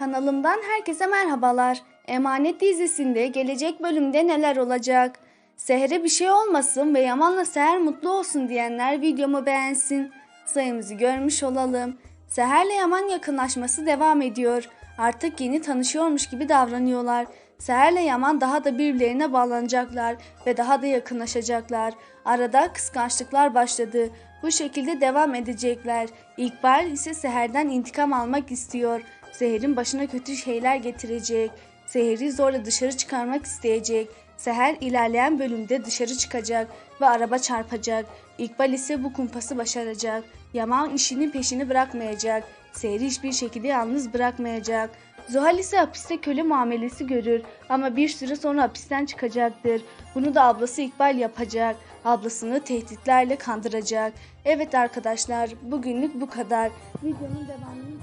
Kanalımdan herkese merhabalar. Emanet dizisinde gelecek bölümde neler olacak? Seher'e bir şey olmasın ve Yaman'la Seher mutlu olsun diyenler videomu beğensin. Sayımızı görmüş olalım. Seher'le Yaman yakınlaşması devam ediyor. Artık yeni tanışıyormuş gibi davranıyorlar. Seher'le Yaman daha da birbirlerine bağlanacaklar ve daha da yakınlaşacaklar. Arada kıskançlıklar başladı. Bu şekilde devam edecekler. İkbal ise Seher'den intikam almak istiyor. Seher'in başına kötü şeyler getirecek. Seher'i zorla dışarı çıkarmak isteyecek. Seher ilerleyen bölümde dışarı çıkacak ve araba çarpacak. İkbal ise bu kumpası başaracak. Yaman işinin peşini bırakmayacak. Seher'i hiçbir şekilde yalnız bırakmayacak. Zuhal ise hapiste köle muamelesi görür ama bir süre sonra hapisten çıkacaktır. Bunu da ablası İkbal yapacak. Ablasını tehditlerle kandıracak. Evet arkadaşlar bugünlük bu kadar. Videonun devamını